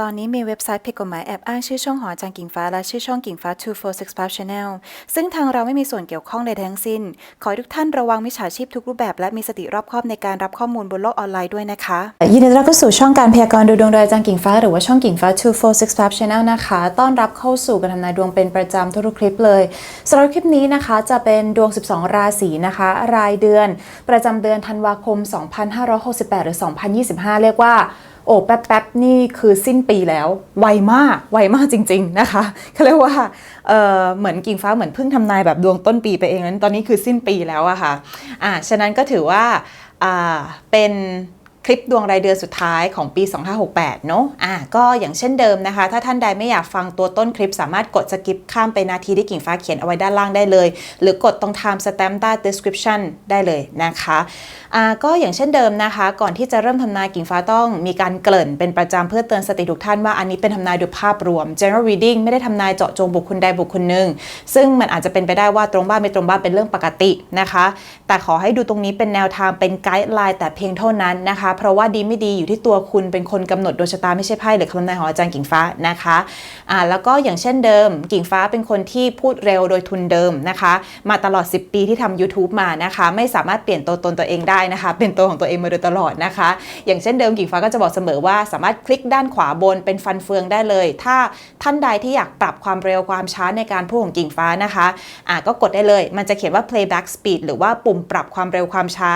ตอนนี้มีเว็บไซต์ผิดกฎหมายแอบอ้างชื่อช่องหอจารย์กิ่งฟ้าและชื่อช่องกิ่งฟ้า 2465 Channel ซึ่งทางเราไม่มีส่วนเกี่ยวข้องใดทั้งสิ้น ขอทุกท่านระวังมิจฉาชีพทุกรูปแบบและมีสติรอบคอบในการรับข้อมูลบนโลกออนไลน์ด้วยนะคะ ยินดีต้อนรับเข้าสู่ช่องการพยากรณ์ดูดวงโดยจารย์กิ่งฟ้าหรือว่าช่องกิ่งฟ้า 2465 Channel นะคะ ต้อนรับเข้าสู่การทำนายดวงเป็นประจำทุกคลิปเลยสำหรับคลิปนี้นะคะจะเป็นดวง 12 ราศีนะคะ รายเดือน ประจำเดือนธันวาคม 2568 หรือ 2025 เรียกว่า โอ้แป๊บๆนี่คือสิ้นปีแล้ว ไวมาก ไวมากจริง ๆ นะคะเขาเรียกว่าเเหมือนกิ่งฟ้าเหมือนเพิ่งทำนายแบบดวงต้นปีไปเองนั้นตอนนี้คือสิ้นปีแล้วอะค่ะอ่าฉะนั้นก็ถือว่าอ่าเป็น คลิปดวงรายเดือนสุดท้ายของปี 2568 เนอะอะก็อย่างเช่นเดิมนะคะ ถ้าท่านใดไม่อยากฟังตัวต้นคลิป สามารถกดสกิปข้ามไปนาทีที่กิ่งฟ้าเขียนเอาไว้ด้านล่างได้เลย หรือกดตรง time stamp ใต้ description ได้เลยนะคะอ่าก็อย่างเช่นเดิมนะคะ ก่อนที่จะเริ่มทำนายกิ่งฟ้าต้องมีการเกริ่นเป็นประจำเพื่อเตือนสติทุกท่านว่าอันนี้เป็นทำนายโดยภาพรวม general reading ไม่ได้ทำนายเจาะจงบุคคลใดบุคคลหนึ่งซึ่งมันอาจจะเป็นไปได้ว่าตรงบ้านไม่ตรงบ้านเป็นเรื่องปกตินะคะ แต่ขอให้ดูตรงนี้เป็นแนวทางเป็นไกด์ไลน์แต่เพียงเท่านั้นนะคะเพราะว่าดีไม่ดีอยู่ที่ตัวคุณเป็นคนกำหนดดวงชะตาไม่ใช่ไพ่หรือคำนายของอาจารย์กิ่งฟ้านะคะอ่าแล้วก็อย่างเช่นเดิม กิ่งฟ้าเป็นคนที่พูดเร็วโดยทุนเดิมนะคะ มาตลอด 10 ปีที่ทำ YouTube มานะคะ ไม่สามารถเปลี่ยนตัวตนตัวเองได้นะคะ เป็นตัวของตัวเองมาโดยตลอดนะคะ อย่างเช่นเดิมกิ่งฟ้าก็จะบอกเสมอว่าสามารถคลิกด้านขวาบนเป็นฟันเฟืองได้เลย ถ้าท่านใดที่อยากปรับความเร็วความช้าในการพูดของกิ่งฟ้านะคะอ่าก็กดได้เลย มันจะเขียนว่า playback speed หรือว่าปุ่มปรับความเร็วความช้า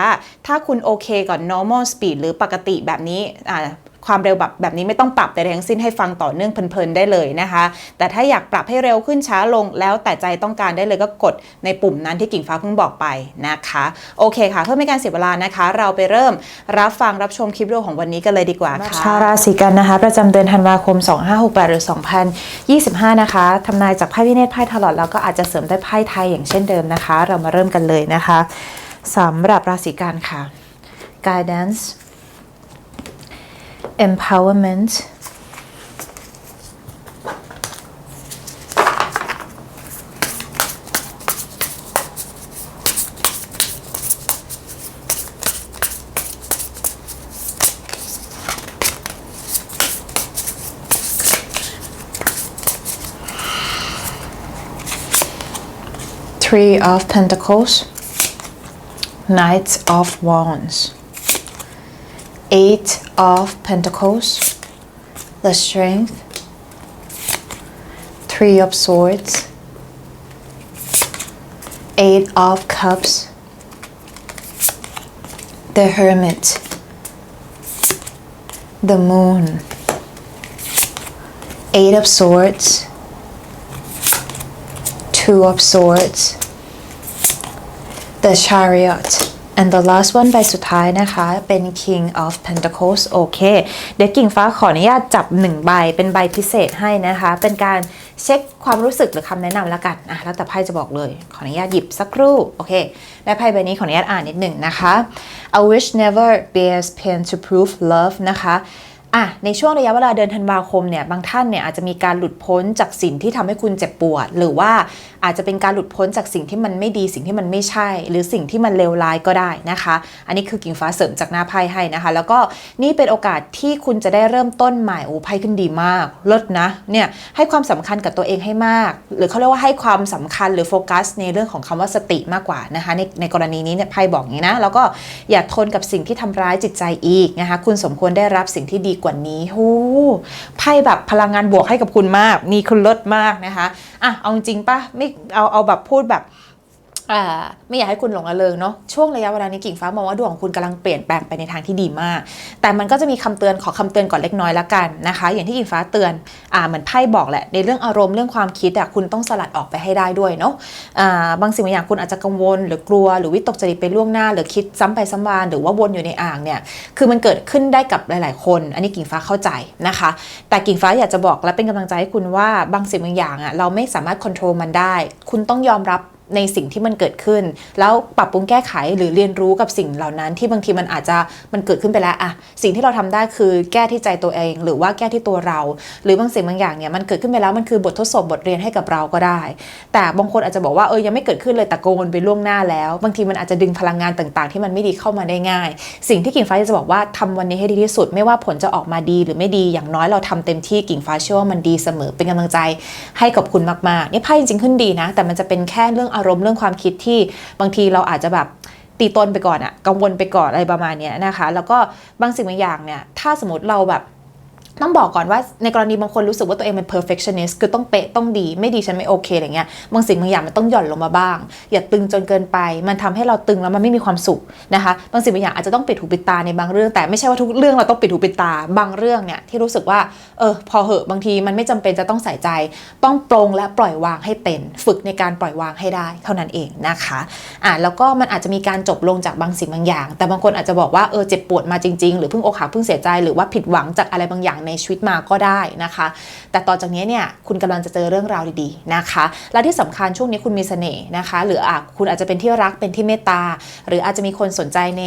ถ้าคุณโอเคก่อน normal speed หรือปกติแบบนี้อ่าความเร็วแบบแบบนี้ไม่ต้องปรับแต่ทั้งสิ้นให้ฟังต่อเนื่องเพลินๆได้เลยนะคะ แต่ถ้าอยากปรับให้เร็วขึ้นช้าลงแล้วแต่ใจต้องการได้เลยก็กดในปุ่มนั้นที่กิ่งฟ้าเพิ่งบอกไปนะคะ โอเคค่ะ เพื่อไม่การเสียเวลานะคะ เราไปเริ่มรับฟังรับชมคลิปวิดีโอของวันนี้กันเลยดีกว่าค่ะชาวราศีกันนะคะ ประจำเดือนธันวาคม 2568 หรือ 2025 นะคะทำนายจากไพ่พิเนตไพ่ทลอดแล้วก็อาจจะเสริมด้วยไพ่ไทยอย่างเช่นเดิมนะคะ เรามาเริ่มกันเลยนะคะสำหรับราศีกันค่ะ guidance empowerment. Three of Pentacles, Knight of Wands, Eight of Pentacles, the Strength, Three of Swords, Eight of Cups, the Hermit, the Moon, Eight of Swords, Two of Swords, the Chariot and the last one ใบสุดท้ายนะคะ เป็น King of Pentacles โอเค เดี๋ยวกิ่งฟ้าขออนุญาตจับหนึ่งใบ เป็นใบพิเศษให้นะคะ เป็นการเช็คความรู้สึกหรือคำแนะนำแล้วกันอะแล้วแต่ไพ่จะบอกเลย ขออนุญาตหยิบสักครู่ โอเค และไพ่ใบนี้ขออนุญาตอ่านนิดหนึ่งนะคะ I wish never bears pain to prove love นะคะ อะในช่วงระยะเวลาเดือนธันวาคมเนี่ยบางท่านเนี่ยอาจจะมีการหลุดพ้นจากสิ่งที่ทำให้คุณเจ็บปวด หรือว่าอาจจะเป็นการหลุดพ้นจากสิ่งที่มันไม่ดีสิ่งที่มันไม่ใช่ หรือสิ่งที่มันเลวร้ายก็ได้นะคะ อันนี้คือกิ่งฟ้าเสริมจากหน้าไพ่ให้นะคะ แล้วก็นี่เป็นโอกาสที่คุณจะได้เริ่มต้นใหม่โอ้ไพ่ขึ้นดีมากลดนะเนี่ยให้ความสำคัญกับตัวเองให้มาก หรือเขาเรียกว่าให้ความสำคัญหรือโฟกัสในเรื่องของคำว่าสติมากกว่านะคะในในกรณีนี้เนี่ยไพ่บอกอย่างนี้นะแล้วก็อย่าทนกับสิ่งที่ทำร้ายจิตใจอีกนะคะคุณสมควรได้รับสิ่งที่ดีกว่านี้โอ้ไพ่แบบพลังงานบวกให้กับคุณมาก นี่คุณเลิศมากนะคะอะเอาจริงปะไม่เอาเอาแบบพูดแบบ ไม่อยากให้คุณหลงระเริงเนาะช่วงระยะเวลานี้กิ่งฟ้ามองว่าดวงของคุณกำลังเปลี่ยนแปลงไปในทางที่ดีมาก แต่มันก็จะมีคำเตือนขอคำเตือนก่อนเล็กน้อยละกันนะคะ อย่างที่กิ่งฟ้าเตือนอ่าเหมือนไพ่บอกแหละ ในเรื่องอารมณ์เรื่องความคิดอะคุณต้องสลัดออกไปให้ได้ด้วยเนาะอ่าบางสิ่งบางอย่างคุณอาจจะกังวล หรือกลัวหรือวิตกจริตไปล่วงหน้า หรือคิดซ้ำไปซ้ำมาหรือว่าวนอยู่ในอ่างเนี่ยคือมันเกิดขึ้นได้กับหลาย ๆ คน อันนี้กิ่งฟ้าเข้าใจนะคะ แต่กิ่งฟ้าอยากจะบอกและเป็นกำลังใจให้คุณว่าบางสิ่งบางอย่างอะเราไม่สามารถควบคุมมันได้ คุณต้องยอมรับ ในสิ่งที่มันเกิดขึ้น แล้วปรับปรุงแก้ไขหรือเรียนรู้กับสิ่งเหล่านั้น ที่บางทีมันอาจจะมันเกิดขึ้นไปแล้วอะสิ่งที่เราทำได้คือแก้ที่ใจตัวเอง หรือว่าแก้ที่ตัวเรา หรือบางสิ่งบางอย่างเนี่ยมันเกิดขึ้นไปแล้วมันคือบททดสอบบทเรียนให้กับเราก็ได้ แต่บางคนอาจจะบอกว่าเออยังไม่เกิดขึ้นเลยแต่โกนไปล่วงหน้าแล้ว บางทีมันอาจจะดึงพลังงานต่างๆ ที่มันไม่ดีเข้ามาได้ง่าย สิ่งที่กิ่งฟ้าจะบอกว่าทำวันนี้ให้ดีที่สุด ไม่ว่าผลจะออกมาดีหรือไม่ดีอย่างน้อยเราทำเต็มที่กิ่งฟ้าเชื่อว่ามันดีเสมอเป็นกำลังใจให้กับคุณมากๆนี่ไพ่จริงๆขึ้นดีนะ แต่มันจะเป็นแค่เรื่องอารมณ์เรื่องความคิดที่บางทีเราอาจจะแบบตีตนไปก่อนอะกังวลไปก่อนอะไรประมาณนี้นะคะ แล้วก็บางสิ่งบางอย่างเนี่ยถ้าสมมติเราแบบ ต้องบอกก่อนว่าในกรณีบางคนรู้สึกว่าตัวเองเป็น perfectionist คือต้องเป๊ะต้องดี ไม่ดีฉันไม่โอเคอะไรเงี้ยบางสิ่งบางอย่างมันต้องหย่อนลงมาบ้าง อย่าตึงจนเกินไป มันทำให้เราตึงแล้วมันไม่มีความสุขนะคะบางสิ่งบางอย่างอาจจะต้องปิดหูปิดตาในบางเรื่อง แต่ไม่ใช่ว่าทุกเรื่องเราต้องปิดหูปิดตาบางเรื่องเนี่ยที่รู้สึกว่าเออพอเหอะบางทีมันไม่จำเป็นจะต้องใส่ใจ ต้องปรงและปล่อยวางให้เป็น ฝึกในการปล่อยวางให้ได้เท่านั้นเองนะคะอ่าแล้วก็มันอาจจะมีการจบลงจากบางสิ่งบางอย่าง แต่บางคนอาจจะบอกว่าเออเจ็บปวดมาจริง ๆ หรือเพิ่งอกหักเพิ่งเสียใจหรือว่าผิดหวังจากอะไรบางอย่างในชีวิตมาก็ได้นะคะ แต่ต่อจากนี้เนี่ยคุณกำลังจะเจอเรื่องราวดีๆนะคะ และที่สำคัญช่วงนี้คุณมีเสน่ห์นะคะ หรืออะคุณอาจจะเป็นที่รักเป็นที่เมตตา หรืออาจจะมีคนสนใจใน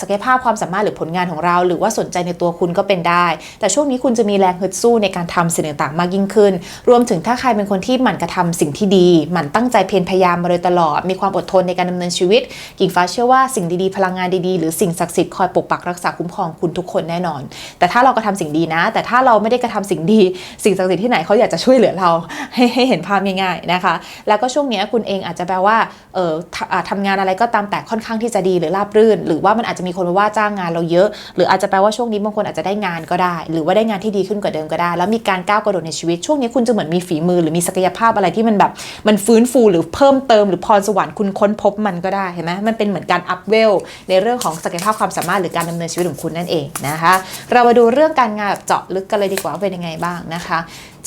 ศักยภาพความสามารถหรือผลงานของเรา หรือว่าสนใจในตัวคุณก็เป็นได้ แต่ช่วงนี้คุณจะมีแรงฮึดสู้ในการทำสิ่งต่างๆมากยิ่งขึ้น รวมถึงถ้าใครเป็นคนที่หมั่นกระทำสิ่งที่ดี หมั่นตั้งใจเพียรพยายามมาโดยตลอด มีความอดทนในการดำเนินชีวิตกิ่งฟ้าเชื่อว่าสิ่งดีๆพลังงานดีๆหรือสิ่งศักดิ์สิทธิ์คอยปกปักรักษาคุ้มครองคุณทุกคนแน่นอน แต่ถ้าเรากระทำสิ่งดีนะแต่ถ้าเราไม่ได้กระทำสิ่งดี สิ่งศักดิ์สิทธิ์ที่ไหนเขาอยากจะช่วยเหลือเราให้ให้เห็นภาพง่ายๆนะคะ แล้วก็ช่วงนี้คุณเองอาจจะแปลว่าเออทำอ่าทำงานอะไรก็ตามแต่ค่อนข้างที่จะดีหรือราบรื่น หรือว่ามันอาจจะมีคนมาว่าจ้างงานเราเยอะ หรืออาจจะแปลว่าช่วงนี้บางคนอาจจะได้งานก็ได้ หรือว่าได้งานที่ดีขึ้นกว่าเดิมก็ได้ แล้วมีการก้าวกระโดดในชีวิตช่วงนี้คุณจะเหมือนมีฝีมือหรือมีศักยภาพอะไรที่มันแบบมันฟื้นฟูหรือเพิ่มเติมหรือพรสวรรค์คุณค้นพบมันก็ได้เห็นไหมมันเป็นเหมือนการอัพเวลในเรื่องของศักยภาพความสามารถหรือการดำเนินชีวิตของคุณนั่นเองนะคะ เรามาดูเรื่องการงานแบบเจาะลึกกันเลยดีกว่าว่าเป็นยังไงบ้างนะคะ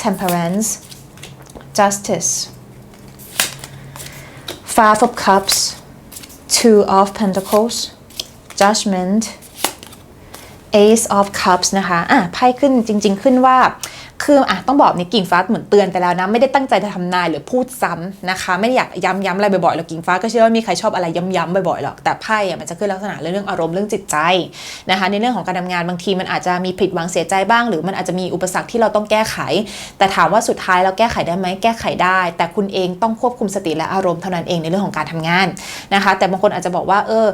temperance justice five of cups two of pentacles judgment ace of cups นะคะอะไพ่ขึ้นจริง ๆ ขึ้นว่า คืออะต้องบอกนี่กิ่งฟ้าเหมือนเตือนไปแล้วนะไม่ได้ตั้งใจจะทำนายหรือพูดซ้ำนะคะ ไม่ได้อยากย้ำๆอะไรบ่อยๆหรอกกิ่งฟ้าก็เชื่อว่ามีใครชอบอะไรย้ำๆบ่อยๆหรอกแต่ไพ่อะมันจะขึ้นลักษณะเรื่องอารมณ์เรื่องจิตใจนะคะ ในเรื่องของการทำงานบางทีมันอาจจะมีผิดหวังเสียใจบ้าง หรือมันอาจจะมีอุปสรรคที่เราต้องแก้ไข แต่ถามว่าสุดท้ายเราแก้ไขได้ไหมแก้ไขได้ แต่คุณเองต้องควบคุมสติและอารมณ์เท่านั้นเองในเรื่องของการทำงานนะคะ แต่บางคนอาจจะบอกว่าเออ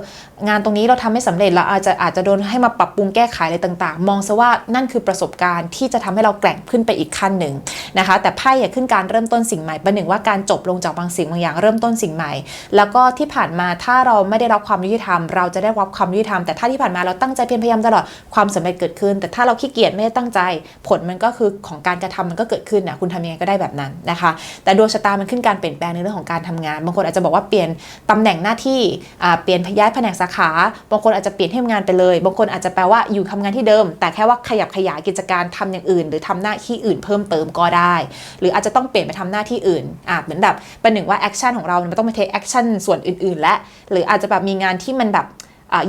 งานตรงนี้เราทำไม่สำเร็จเราอาจจะอาจจะโดนให้มาปรับปรุงแก้ไขอะไรต่าง ๆ มองซะว่านั่นคือประสบการณ์ที่จะทำให้เราแกร่งขึ้นไปอีกขั้นหนึ่งนะคะ แต่ไพ่อยาขึ้นการเริ่มต้นสิ่งใหม่ประหนึ่งว่าการจบลงจากบางสิ่งบางอย่างเริ่มต้นสิ่งใหม่ แล้วก็ที่ผ่านมาถ้าเราไม่ได้รับความยุติธรรม เราจะได้รับความยุติธรรมแต่ถ้าที่ผ่านมาเราตั้งใจเพียรพยายามตลอดความสำเร็จเกิดขึ้น แต่ถ้าเราขี้เกียจไม่ได้ตั้งใจ ผลมันก็คือของการกระทำมันก็เกิดขึ้นนะคุณทำยังไงก็ได้แบบนั้นนะคะ แต่ดวงชะตามันขึ้นการเปลี่ยนแปลงในเรื่องของการทำงานบางคนอาจจะบอกว่าเปลี่ยนตำแหน่งหน้าที่เปลี่ยนย้ายแผนกสาขาบางคนอาจจะเปลี่ยนที่ทำงานไปเลย บางคนอาจจะแปลว่าอยู่ทำงานที่เดิม แต่แค่ว่าขยับขยายกิจการทำอย่างอื่น หรือทำหน้าที่อื่นเพิ่มเติมก็ได้ หรืออาจจะต้องเปลี่ยนไปทำหน้าที่อื่นอะเหมือนแบบเป็นหนึ่งว่าแอคชั่นของเรามันต้องไปเทคแอคชั่นส่วนอื่นๆ และ หรืออาจจะแบบมีงานที่มันแบบ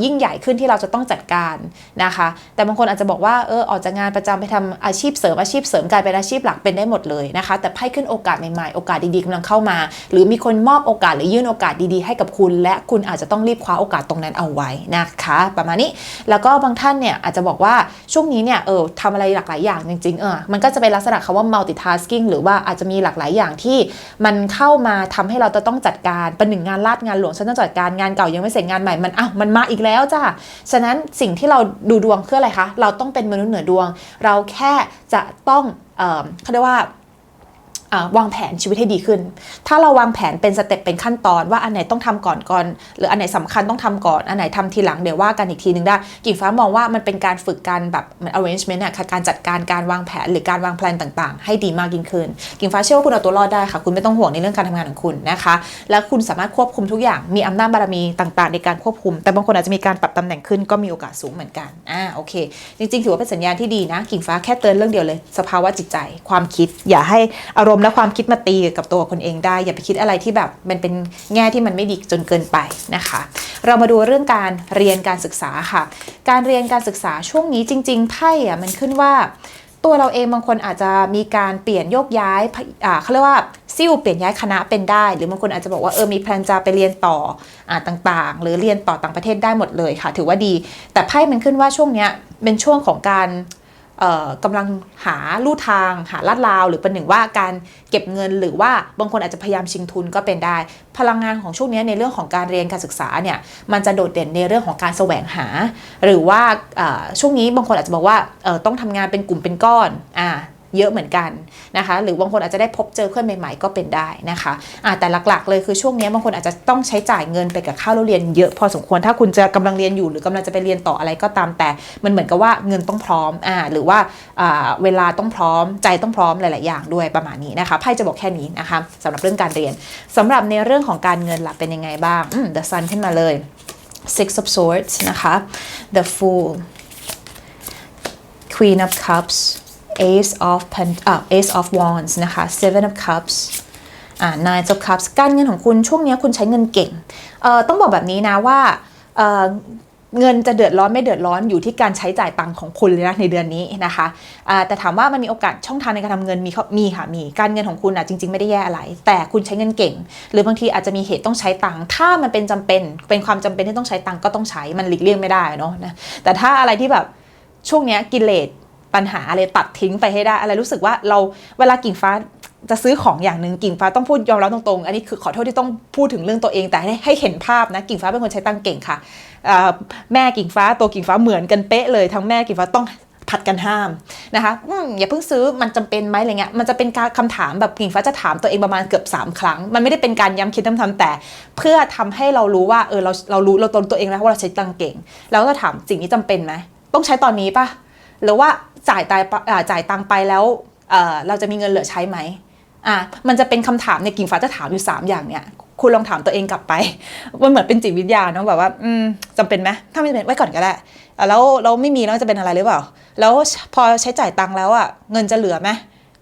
ยิ่งใหญ่ขึ้นที่เราจะต้องจัดการนะคะ แต่บางคนอาจจะบอกว่าเออออกจากงานประจำไปทำอาชีพเสริมอาชีพเสริมกลายเป็นอาชีพหลักเป็นได้หมดเลยนะคะ แต่ไพ่ขึ้นโอกาสใหม่ๆ โอกาสดีๆกำลังเข้ามา หรือมีคนมอบโอกาสหรือยื่นโอกาสดีๆให้กับคุณ และคุณอาจจะต้องรีบคว้าโอกาสตรงนั้นเอาไว้นะคะ ประมาณนี้แล้วก็บางท่านเนี่ยอาจจะบอกว่าช่วงนี้เนี่ยเออทำอะไรหลากหลายอย่างจริงๆเออมันก็จะเป็นลักษณะคำว่า multitasking หรือว่าอาจจะมีหลากหลายอย่างที่มันเข้ามาทำให้เราจะต้องจัดการเป็นหนึ่งงานลาดงานหลวงฉันต้องจัดการงานเก่ายังไม่เสร็จงานใหม่มันอ้าวมันมาอีกแล้วจ้าฉะนั้นสิ่งที่เราดูดวงเพื่ออะไรคะ เราต้องเป็นมนุษย์เหนือดวง เราแค่จะต้องเอ่อเขาเรียกว่า วางแผนชีวิตให้ดีขึ้น ถ้าเราวางแผนเป็นสเต็ปเป็นขั้นตอนว่าอันไหนต้องทำก่อนก่อน หรืออันไหนสำคัญต้องทำก่อน อันไหนทำทีหลังเดี๋ยวว่ากันอีกทีนึงได้ กิ่งฟ้ามองว่ามันเป็นการฝึกการแบบเหมือน arrangement อะค่ะการจัดการการวางแผนหรือการวางแผนต่างๆ ให้ดีมากยิ่งขึ้น กิ่งฟ้าเชื่อว่าคุณเอาตัวรอดได้ค่ะ คุณไม่ต้องห่วงในเรื่องการทำงานของคุณนะคะ แล้วคุณสามารถควบคุมทุกอย่าง มีอำนาจบารมีต่างๆ ในการควบคุม แต่บางคนอาจจะมีการปรับตำแหน่งขึ้นก็มีโอกาสสูงเหมือนกัน อ่า โอเค จริงๆ ถือว่าเป็นสัญญาณที่ดีนะ กิ่งฟ้าแค่เตือนเรื่องเดียวเลย สภาวะจิตใจ ความคิด อย่าให้อารมณ์และความคิดมาตีกับตัวคนเองได้ อย่าไปคิดอะไรที่แบบมันเป็นแง่ที่มันไม่ดีจนเกินไปนะคะ เรามาดูเรื่องการเรียนการศึกษาค่ะ การเรียนการศึกษาช่วงนี้จริง ๆไพ่อะมันขึ้นว่าตัวเราเองบางคนอาจจะมีการเปลี่ยนโยกย้ายพะอ่าเขาเรียกว่าซิ่วเปลี่ยนย้ายคณะเป็นได้ หรือบางคนอาจจะบอกว่าเออมีแพลนจะไปเรียนต่ออต่างๆ หรือเรียนต่อต่างประเทศได้หมดเลยค่ะ ถือว่าดี แต่ไพ่มันขึ้นว่าช่วงเนี้ยเป็นช่วงของการ กำลังหาลู่ทางหาลาดราว หรือเป็นหนึ่งว่าการเก็บเงิน หรือว่าบางคนอาจจะพยายามชิงทุนก็เป็นได้ พลังงานของช่วงนี้ในเรื่องของการเรียนการศึกษาเนี่ยมันจะโดดเด่นในเรื่องของการแสวงหา หรือว่าช่วงนี้บางคนอาจจะบอกว่าต้องทำงานเป็นกลุ่มเป็นก้อนอ่า เยอะเหมือนกันนะคะ หรือบางคนอาจจะได้พบเจอเพื่อนใหม่ๆก็เป็นได้นะคะอ่าแต่หลักๆ เลยคือช่วงนี้บางคนอาจจะต้องใช้จ่ายเงินไปกับค่าเรียนเยอะพอสมควรถ้าคุณจะกำลังเรียนอยู่หรือกำลังจะไปเรียนต่ออะไรก็ตามแต่มันเหมือนกับว่าเงินต้องพร้อมอ่าหรือว่าเวลาต้องพร้อมใจต้องพร้อมหลายๆอย่างด้วยประมาณนี้นะคะไพ่จะบอกแค่นี้นะคะสำหรับเรื่องการเรียนสำหรับในเรื่องของการเงินล่ะเป็นยังไงบ้าง The Sun ขึ้นมาเลย Six of Swords นะคะ The Fool Queen of Cups Ace of Pen อ่า Ace of Wands นะคะ Seven of Cups อ่า Nine of Cups การเงินของคุณช่วงนี้คุณใช้เงินเก่งเอ่อต้องบอกแบบนี้นะว่าเอ่อเงินจะเดือดร้อนไม่เดือดร้อนอยู่ที่การใช้จ่ายตังค์ของคุณเลยนะในเดือนนี้นะคะแต่ถามว่ามันมีโอกาสช่องทางในการทำเงินมีมีค่ะมีการเงินของคุณอะจริง ๆไม่ได้แย่อะไร แต่คุณใช้เงินเก่ง หรือบางทีอาจจะมีเหตุต้องใช้ตังค์ถ้ามันเป็นจำเป็นเป็นความจำเป็นที่ต้องใช้ตังค์ก็ต้องใช้มันหลีกเลี่ยงไม่ได้เนาะนะแต่ถ้าอะไรที่แบบช่วงนี้กิเลส ปัญหาอะไรตัดทิ้งไปให้ได้ อะไรรู้สึกว่าเราเวลากิ่งฟ้าจะซื้อของอย่างหนึ่งกิ่งฟ้าต้องพูดยอมรับตรงๆ อันนี้คือขอโทษที่ต้องพูดถึงเรื่องตัวเองแต่ให้ให้เห็นภาพนะกิ่งฟ้าเป็นคนใช้ตังเก่งค่ะแม่กิ่งฟ้าตัวกิ่งฟ้าเหมือนกันเป๊ะเลยทั้งแม่กิ่งฟ้าต้องผัดกันห้ามนะคะออย่าเพิ่งซื้อมันจำเป็นไหมอะไรเงี้ยมันจะเป็นการคำถามแบบกิ่งฟ้าจะถามตัวเองประมาณเกือบ 3 ครั้ง มันไม่ได้เป็นการย้ำคิดย้ำทำแต่ เพื่อทำให้เรารู้ว่าเออเราเรารู้เราตนตัวเองแล้วว่าเราใช้ตังเก่ง แล้วก็ถามสิ่งนี้จำเป็นไหมต้องใช้ตอนนี้ปะหรือว่า จ่ายตายจ่ายตังไปแล้วเเราจะมีเงินเหลือใช้ไหมอะมันจะเป็นคำถามในยกิ่งฟ้าจะถามอยู่ 3 อย่างเนี่ยคุณลองถามตัวเองกลับไปมันเหมือนเป็นจิตวิทยาเนาะแบบว่าอืมจำเป็นไหมถ้าไม่จำเป็นไว้ก่อนก็ได้แล้วเราไม่มีแล้วจะเป็นอะไรหรือเปล่า แล้วพอใช้จ่ายตังค์แล้วอะเงินจะเหลือไหม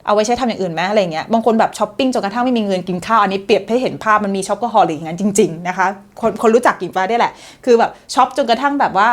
เอาไว้ใช้ทำอย่างอื่นไหมอะไรเงี้ยบางคนแบบช้อปปิ้งจนกระทั่งไม่มีเงินกินข้าวอันนี้เปรียบให้เห็นภาพมันมีช็อปก็ฮอลลีอย่างนั้นจริง ๆ นะคะ คนคนรู้จักกิ่งฟ้าได้แหละ คือแบบช็อปจนกระทั่งแบบว่า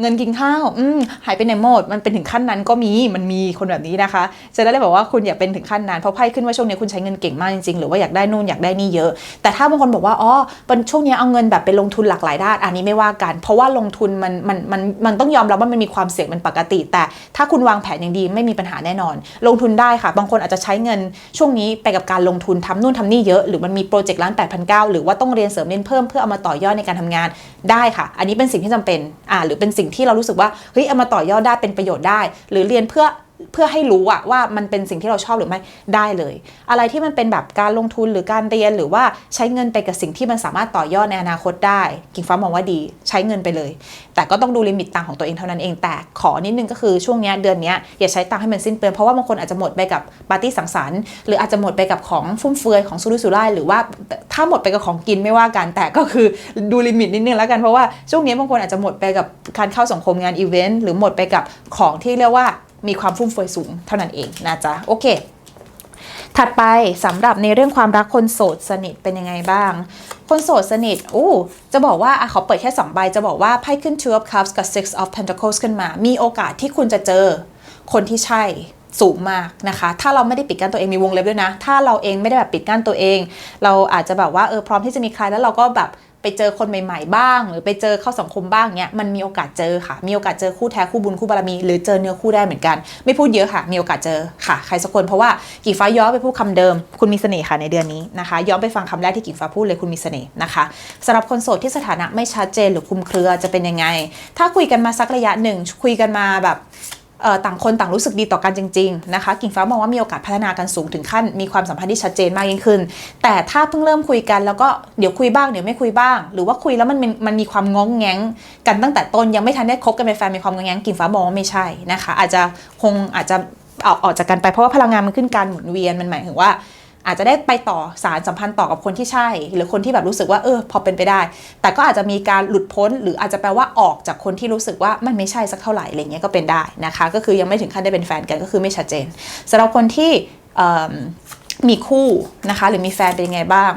เงินกินข้าวอืมหายไปไหนหมด มันเป็นถึงขั้นนั้นก็มี มันมีคนแบบนี้นะคะ จะได้เลยบอกว่าคุณอย่าเป็นถึงขั้นนั้น เพราะไพ่ขึ้นว่าช่วงนี้คุณใช้เงินเก่งมากจริงๆ หรือว่าอยากได้นู่นอยากได้นี่เยอะ แต่ถ้าบางคนบอกว่า อ๋อเป็นช่วงนี้เอาเงินแบบไปลงทุนหลากหลายด้าน อันนี้ไม่ว่ากัน เพราะว่าลงทุนมันมันมันมันต้องยอมรับว่ามันมีความเสี่ยงเป็นปกติ แต่ถ้าคุณวางแผนอย่างดีไม่มีปัญหาแน่นอน ลงทุนได้ค่ะ บางคนอาจจะใช้เงินช่วงนี้ไปกับการลงทุนทำนู่นทำนี่เยอะ หรือมันมีโปรเจกต์ล้านแปดพันเก้าหรือว่าต้องเรียนเสริมเรียนเพิ่มเพื่อเอามาต่อยอดในการทำงานได้ค่ะ อันนี้เป็นสิ่งที่จำเป็นอ่าหรือเป็นสิิ่งที่เรารู้สึกว่าเฮ้ยเอามาต่อยอดได้เป็นประโยชน์ได้ หรือเรียนเพื่อ เพื่อให้รู้อะว่ามันเป็นสิ่งที่เราชอบหรือไม่ได้เลย อะไรที่มันเป็นแบบการลงทุนหรือการเรียนหรือว่าใช้เงินไปกับสิ่งที่มันสามารถต่อยอดในอนาคตได้ กิ่งฟ้ามองว่าดีใช้เงินไปเลย แต่ก็ต้องดูลิมิตตังของตัวเองเท่านั้นเองแต่ขอนิดนึงก็คือช่วงนี้เดือนนี้อย่าใช้ตังให้มันสิ้นเปลืองเพราะว่าบางคนอาจจะหมดไปกับปาร์ตี้สังสรรค์หรืออาจจะหมดไปกับของฟุ่มเฟือยของสุรุ่ยสุร่ายหรือว่าถ้าหมดไปกับของกินไม่ว่ากันแต่ก็คือดูลิมิตนิดนึงแล้วกันเพราะว่าช่วงนี้บางคนอาจจะหมดไปกับการเข้าสังคมงานอีเวนต์หรือหมดไปกับของที่เรียกว่า มีความฟุ่มเฟือยสูงเท่านั้นเองนะจ๊ะโอเค ถัดไปสำหรับในเรื่องความรักคนโสดสนิทเป็นยังไงบ้าง คนโสดสนิทอู้จะบอกว่าอะขอเปิดแค่2ใบจะบอกว่าไพ่ขึ้น Two of Cups กับ Six of Pentacles ขึ้นมา มีโอกาสที่คุณจะเจอคนที่ใช่สูงมากนะคะ ถ้าเราไม่ได้ปิดกั้นตัวเองมีวงเล็บด้วยนะ ถ้าเราเองไม่ได้แบบปิดกั้นตัวเอง เราอาจจะแบบว่าเออพร้อมที่จะมีใครแล้วเราก็แบบ ไปเจอคนใหม่ ๆ บ้าง หรือไปเจอเข้าสังคมบ้างเนี้ยมันมีโอกาสเจอค่ะ มีโอกาสเจอคู่แท้คู่บุญคู่บารมีหรือเจอเนื้อคู่ได้เหมือนกัน ไม่พูดเยอะค่ะ มีโอกาสเจอค่ะ ใครสักคนเพราะว่ากี่ฟ้าย้อนไปพูดคำเดิม คุณมีเสน่ห์ค่ะในเดือนนี้นะคะย้อนไปฟังคำแรกที่กิ่งฟ้าพูดเลยคุณมีเสน่ห์นะคะสำหรับคนโสดที่สถานะไม่ชัดเจนหรือคุมเครือจะเป็นยังไง ถ้าคุยกันมาสักระยะหนึ่งคุยกันมาแบบ ต่างคนต่างรู้สึกดีต่อกันจริงๆนะคะกิ่งฟ้ามองว่ามีโอกาสพัฒนากันสูงถึงขั้นมีความสัมพันธ์ที่ชัดเจนมากยิ่งขึ้น แต่ถ้าเพิ่งเริ่มคุยกันแล้วก็เดี๋ยวคุยบ้างเดี๋ยวไม่คุยบ้าง หรือว่าคุยแล้วมันมันมีความง้องแง้งกันตั้งแต่ต้นยังไม่ทันได้คบกันเป็นแฟนมีความง้องแง้งกิ่งฟ้ามองว่าไม่ใช่นะคะ อาจจะคงอาจจะออกออกจากกันไปเพราะว่าพลังงานมันขึ้นการหมุนเวียนมันหมายถึงว่า อาจจะได้ไปต่อสารสัมพันธ์ต่อกับคนที่ใช่ หรือคนที่แบบรู้สึกว่าเออพอเป็นไปได้ แต่ก็อาจจะมีการหลุดพ้น หรืออาจจะแปลว่าออกจากคนที่รู้สึกว่ามันไม่ใช่สักเท่าไหร่อะไรเงี้ยก็เป็นได้นะคะ ก็คือยังไม่ถึงขั้นได้เป็นแฟนกันก็คือไม่ชัดเจนสำหรับคนที่มีคู่นะคะหรือมีแฟนเป็นยังไงบ้าง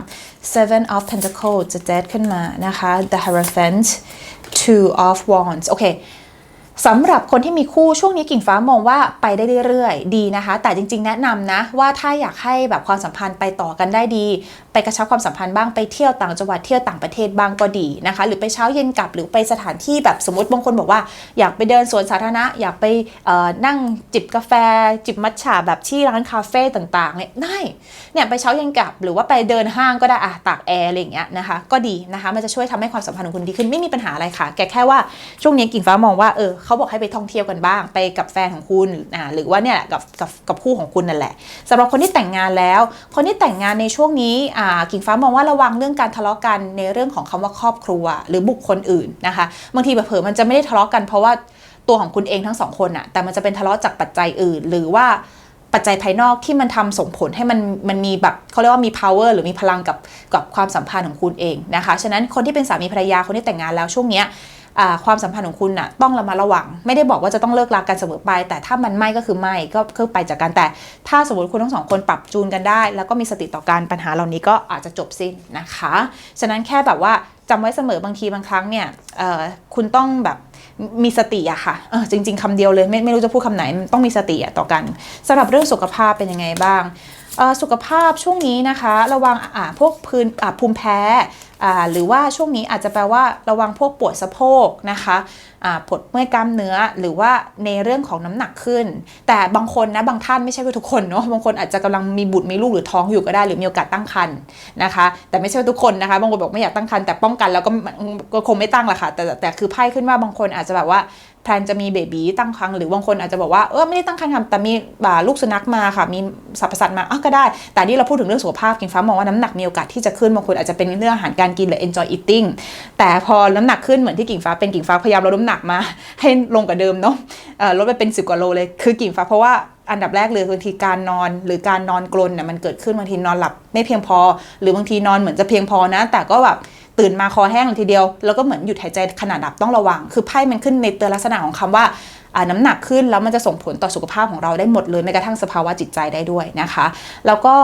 Seven of Pentacles จะแจ๊ดขึ้นมานะคะ The Hierophant Two of Wands โอเค สำหรับคนที่มีคู่ช่วงนี้กิ่งฟ้ามองว่าไปได้เรื่อยๆ ดีนะคะ แต่จริง ๆ แนะนำนะ ว่าถ้าอยากให้แบบความสัมพันธ์ไปต่อกันได้ดี ไปกระชับความสัมพันธ์บ้างไปเที่ยวต่างจังหวัดเที่ยวต่างประเทศบ้างก็ดีนะคะ หรือไปเช้าเย็นกลับหรือไปสถานที่แบบสมมติบางคนบอกว่า อยากไปเดินสวนสาธารณะอยากไปนั่งจิบกาแฟ จิบมัทฉะแบบที่ร้านคาเฟ่ต่างๆเนี่ยได้เนี่ยไปเช้าเย็นกลับ หรือว่าไปเดินห้างก็ได้อะตากแอร์อะไรอย่างเงี้ยนะคะก็ดีนะคะมันจะช่วยทำให้ความสัมพันธ์ของคุณดีขึ้นไม่มีปัญหาอะไรค่ะ แกแค่ว่าช่วงนี้กิ่งฟ้ามองว่าเออเขาบอกให้ไปท่องเที่ยวกันบ้าง ไปกับแฟนของคุณอ่าหรือว่าเนี่ยกับกับกับคู่ของคุณนั่นแหละสำหรับคนที่แต่งงานแล้ว คนที่แต่งงานในช่วงนี้อ่ากิ่งฟ้ามองว่าระวังเรื่องการทะเลาะกันในเรื่องของคำว่าครอบครัว หรือบุคคลอื่นนะคะบางทีเผลอมันจะไม่ได้ทะเลาะกันเพราะว่าตัวของคุณเองทั้งสองคนอะแต่มันจะเป็นทะเลาะจากปัจจัยอื่น หรือว่าปัจจัยภายนอกที่มันทำส่งผลให้มันมันมีแบบเขาเรียกว่ามี power หรือมีพลังกับกับความสัมพันธ์ของคุณเองนะคะ ฉะนั้นคนที่เป็นสามีภรรยาคนที่แต่งงานแล้วช่วงเนี้ย ความสัมพันธ์ของคุณน่ะต้องระมัดระวัง ไม่ได้บอกว่าจะต้องเลิกรากันเสมอไป แต่ถ้ามันไม่ก็คือไม่ก็คือไปจากกันแต่ ถ้าสมมติคุณทั้งสองคนปรับจูนกันได้ แล้วก็มีสติต่อการปัญหาเหล่านี้ก็อาจจะจบสิ้นนะคะ ฉะนั้นแค่แบบว่าจำไว้เสมอบางทีบางครั้งเนี่ยคุณต้องแบบมีสติอะค่ะจริง ๆคำเดียวเลยไม่ไม่รู้จะพูดคำไหนต้องมีสติอะต่อกันสำหรับเรื่องสุขภาพเป็นยังไงบ้างสุขภาพช่วงนี้นะคะ ระวังพวกพื้นภูมิแพ้ หรือว่าช่วงนี้อาจจะแปลว่าระวังพวกปวดสะโพกนะคะปวดเมื่อยกล้ามเนื้อหรือว่าในเรื่องของน้ำหนักขึ้น แต่บางคนนะบางท่านไม่ใช่ว่าทุกคนเนาะบางคนอาจจะกำลังมีบุตรมีลูกหรือท้องอยู่ก็ได้ หรือมีโอกาสตั้งครรภ์นะคะ แต่ไม่ใช่ว่าทุกคนนะคะ บางคนบอกไม่อยากตั้งครรภ์แต่ป้องกันแล้วก็ก็คงไม่ตั้งละค่ะแตแต่แต่คือไพ่ขึ้นว่าบางคนอาจจะแบบว่า แพลนจะมีเบบีตั้งครรภ์หรือบางคนอาจจะบอกว่าเออไม่ได้ตั้งครรภ์ค่ะแต่มีบ่าลูกสุนัขมาค่ะ มีสรรพสัตว์มาอะก็ได้ แต่นี่เราพูดถึงเรื่องสุขภาพกินฟ้ามองว่าน้ำหนักมีโอกาสที่จะขึ้นบางคนอาจจะเป็นเรื่องอาหารการกินหรือ enjoy eating แต่พอน้ำหนักขึ้นเหมือนที่กิ่งฟ้าเป็นกิ่งฟ้าพยายามลดน้ำหนักมาให้ลงกว่าเดิมเนาะลดไปเป็น 10กว่าโลเลยคือกิ่งฟ้าเพราะว่าอันดับแรกเลยบางทีการนอนหรือการนอนกลนเนี่ยมันเกิดขึ้นบางทีนอนหลับไม่เพียงพอ หรือบางทีนอนเหมือนจะเพียงพอนะ แต่ก็แบบ ตื่นมาคอแห้งเลยทีเดียว แล้วก็เหมือนหยุดหายใจขณะดับต้องระวัง คือไพ่มันขึ้นในเตือนลักษณะของคำว่า น้ำหนักขึ้นแล้วมันจะส่งผลต่อสุขภาพของเราได้หมดเลยแม้กระทั่งสภาวะจิตใจได้ด้วยนะคะ แล้วก็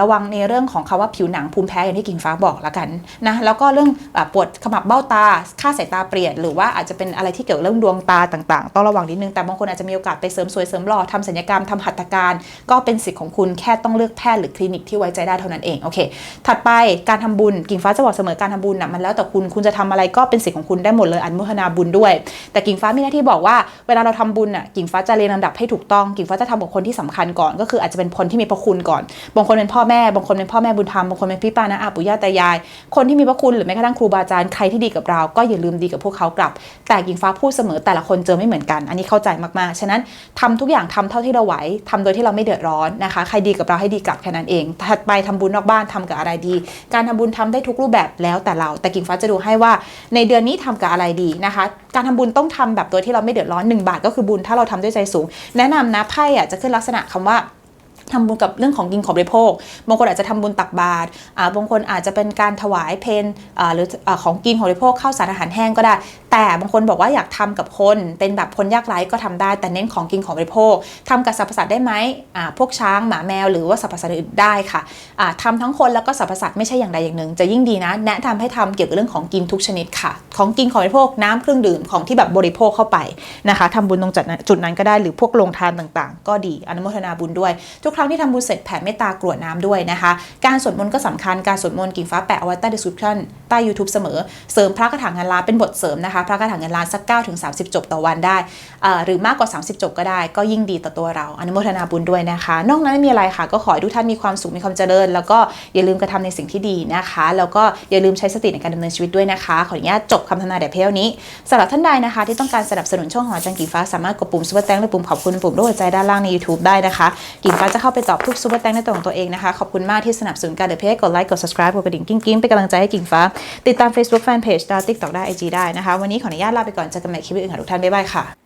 ระวังในเรื่องของคำว่าผิวหนังภูมิแพ้อย่างที่กิ่งฟ้าบอกละกันนะแล้วก็เรื่องอปวดขมับเบ้าตาค่าสายตาเปลี่ยน หรือว่าอาจจะเป็นอะไรที่เกี่ยวเรื่องดวงตาต่างๆ ต้องระวังนิดนึงแต่บางคนอาจจะมีโอกาสไปเสริมสวยเสริมหล่อทำศัลยกรรมทำหัตถการ ก็เป็นสิทธิ์ของคุณแค่ต้องเลือกแพทย์หรือคลินิกที่ไว้ใจได้เท่านั้นเองโอเค ถัดไปการทำบุญกิ่งฟ้าจะบอกเสมอการทำบุญน่ะมันแล้วแต่คุณคุณจะทำอะไรก็เป็นสิทธิ์ของคุณได้หมดเลยอนุโมทนาบุญด้วย แต่กิ่งฟ้ามีหน้าที่บอกว่าเวลาเราทำบุญน่ะกิ่งฟ้าจะเรียงลำดับให้ถูกต้องกิ่งฟ้าจะทำกับคนที่สำคัญก่อน ก็คืออาจจะเป็นคนที่มีพระคุณก่อน บางคนเป็นพ่อแม่ บางคนเป็นพ่อแม่บุญธรรม บางคนเป็นพี่ป้านะอาปู่ย่าตายาย คนที่มีพระคุณหรือแม้กระทั่งครูบาอาจารย์ใครที่ดีกับเรา ก็อย่าลืมดีกับพวกเขากลับ แต่กิ่งฟ้าพูดเสมอแต่ละคนเจอไม่เหมือนกัน อันนี้เข้าใจมากๆ ฉะนั้นทำทุกอย่างทำเท่าที่เราไหวทำโดยที่เราไม่เดือดร้อนนะคะ ใครดีกับเราให้ดีกลับแค่นั้นเอง ถัดไปทำบุญนอกบ้านทำกับอะไรดี การทำบุญทำได้ทุกรูปแบบแล้วแต่เรา แต่กิ่งฟ้าจะดูให้ว่าในเดือนนี้ทำกับอะไรดีนะคะ การทำบุญต้องทำแบบตัวที่เราไม่เดือดร้อน 1 บาทก็คือบุญถ้าเราทำด้วยใจสูง แนะนำนะไพ่อะจะขึ้นลักษณะคำว่า ทำบุญกับเรื่องของกินของบริโภค บางคนอาจจะทำบุญตักบาตรบางคนอาจจะเป็นการถวายเพนหรือของกินของบริโภคข้าวสารอาหารแห้งก็ได้ แต่บางคนบอกว่าอยากทำกับคน เป็นแบบคนยากไร้ก็ทำได้ แต่เน้นของกินของบริโภคทำกับสรรพสัตว์ได้ไหมพวกช้างหมาแมว หรือว่าสรรพสัตว์อื่นได้ค่ะอ่าทำทั้งคนแล้วก็สรรพสัตว์ไม่ใช่อย่างใดอย่างหนึ่ง จะยิ่งดีนะ แนะนำให้ทำเกี่ยวกับเรื่องของกินทุกชนิดค่ะ ของกินของบริโภคน้ำเครื่องดื่มของที่แบบบริโภคเข้าไปนะคะทำบุญตรงจุดนั้นจุดนั้นก็ได้หรือพวกโรงทานต่างๆ ก็ดีอนุโมทนาบุญด้วยทุกครั้งที่ทำบุญเสร็จแผ่เมตตากรวดน้ำด้วยนะคะ การสวดมนต์ก็สำคัญการสวดมนต์กิ่งฟ้าแปะอว้ใต้ description ใต้ YouTube เสมอ เสริมพระคาถาเงินล้านเป็นบทเสริมนะคะ พระคาถาเงินล้านสัก9ถึง30 จบต่อวันได้ หรือมากกว่า 30 จบก็ได้ ก็ยิ่งดีต่อตัวเราอนุโมทนาบุญด้วยนะคะ นอกนั้นไม่มีอะไรค่ะ ก็ขอให้ทุกท่านมีความสุขมีความเจริญ แล้วก็อย่าลืมกระทำในสิ่งที่ดีนะคะ แล้วก็อย่าลืมใช้สติในการดำเนินชีวิตด้วยนะคะ ขออนุญาตจบคำทำนายแต่เพียงนี้สำหรับท่านใดนะคะ ที่ต้องการสนับสนุนช่องของอาจารย์กิ่งฟ้าสามารถกดปุ่มซุปเปอร์แตงหรือปุ่มขอบคุณปุ่มรูปหัวใจด้านล่างใน YouTube ได้นะคะกิ่งฟ้าจะเข้าไปตอบทุกซุปเปอร์แตงในตัวของตัวเองนะคะขอบคุณมากที่สนับสนุนการเดอะเพจกดไลค์กด subscribe กดกระดิ่งกิ้งกิ้งเป็นกำลังใจให้กิ่งฟ้าติดตาม Facebook Fanpage ดาวติ๊กตอกได้ IG ได้นะคะ วันนี้ขออนุญาตลาไปก่อนเจอกันใหม่คลิปอื่นค่ะทุกท่านบ๊ายบายค่ะ